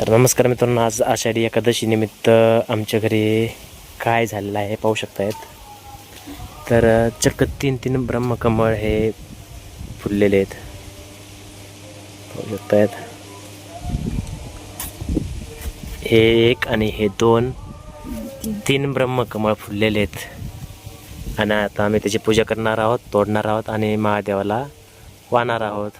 तर नमस्कार मित्रांनो आज आषाढी एकादशीनिमित्त आमच्या घरी काय झालेलं आहे पाहू शकतायत. तर चक्क तीन तीन ब्रह्मकमळ हे फुललेले आहेत. पाहू शकतायत. हे एक आणि हे दोन तीन ब्रह्मकमळ फुललेले आहेत. आणि आता आम्ही त्याची पूजा करणार आहोत तोडणार आहोत आणि महादेवाला वाहणार आहोत.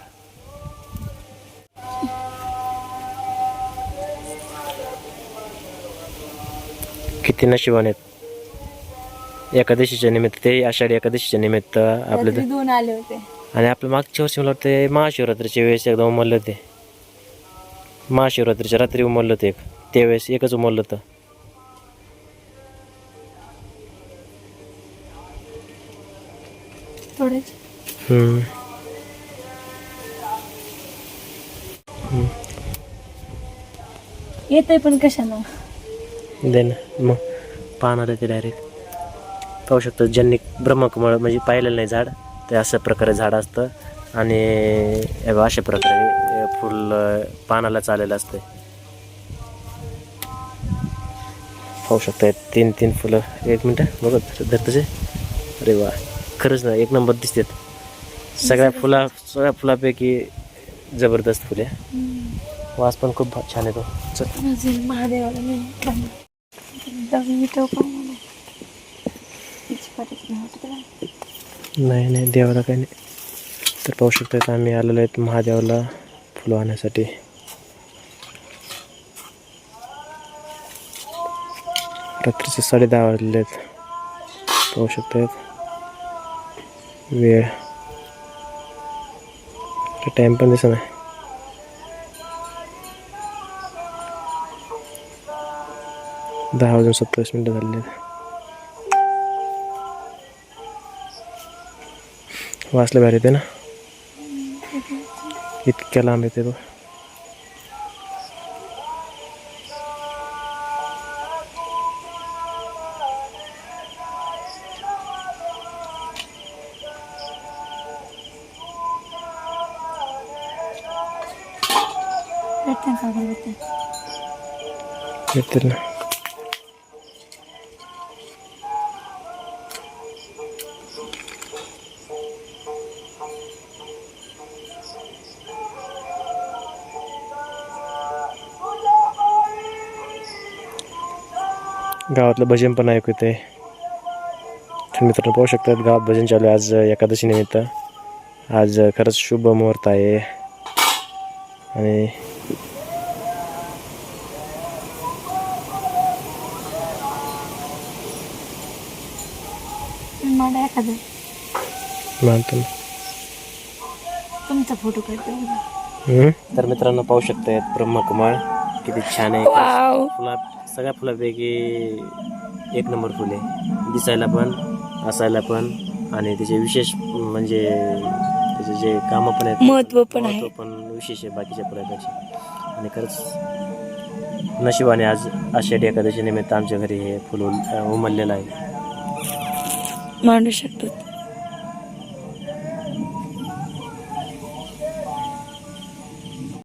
किती नशिबान आहेत. एकादशीच्या निमित्त ते आषाढी एकादशीच्या निमित्त आपलं रात्री दोन आले होते. आणि आपलं मागच्या वर्षी मला वाटतं महाशिवरात्रीच्या वेळेस एकदा उमरलं होते. महाशिवरात्रीच्या रात्री उमरलं होते एक. त्यावेळेस एकच उमरलं होतं. हम्म. येते पण कशानं? दे ना मग. पाहणार आहे ते डायरेक्ट पाहू शकतो ज्यांनी ब्रह्मकमळ म्हणजे पाहिलेलं नाही झाड ते अशा प्रकारे झाड असतं. आणि अशा प्रकारे फुल पानाला चालेलं असतं पाहू शकता तीन तीन फुलं. एक मिनटं बघत धर तुझे. अरे वा खरंच ना एक नंबर दिसतात. सगळ्या फुला सगळ्या फुलापैकी जबरदस्त फुले वास पण खूप छान येतो. महादेवाला मी का नाही नाही देवाला काही नाही. तर पाहू शकतात आम्ही आलेलो आहेत महादेवाला फुलं आणण्यासाठी. रात्रीचे साडे दहा वाजलेले आहेत. पाहू शकतात वेळ. टाईम पण दिसत नाही. दहा वाजून सत्तावीस मिनटं झालेली आहेत वाचलं भारी येते ना इतक्या लांब येते बघ भेटते का अगरबत्ती येतील ना गावातलं भजन पण ऐकू येते तर मित्रांनो पाहू शकतात गावात भजन चालू आहे. आज एकादशी निमित्त. आज खरंच शुभ मुहूर्त आहे. आणि मला एखादं मानतो ना. तुमचा फोटो काढते हम्म. तर मित्रांनो पाहू शकतायत ब्रह्मकुमार. किती छान आहे. वाव. फुला सगळ्या फुलापैकी एक नंबर फुले दिसायला पण असायला पण आणि त्याचे विशेष म्हणजे त्याचे जे कामं पण आहेत महत्त्व पण आहे. महत्त्व पण विशेष आहे बाकीच्या फुलापेक्षा. आणि खरंच नशिबाने आज आषाढी एकादशी निमित्त आमच्या घरी हे फुल उमललेलं आहे. मांडू शकतो.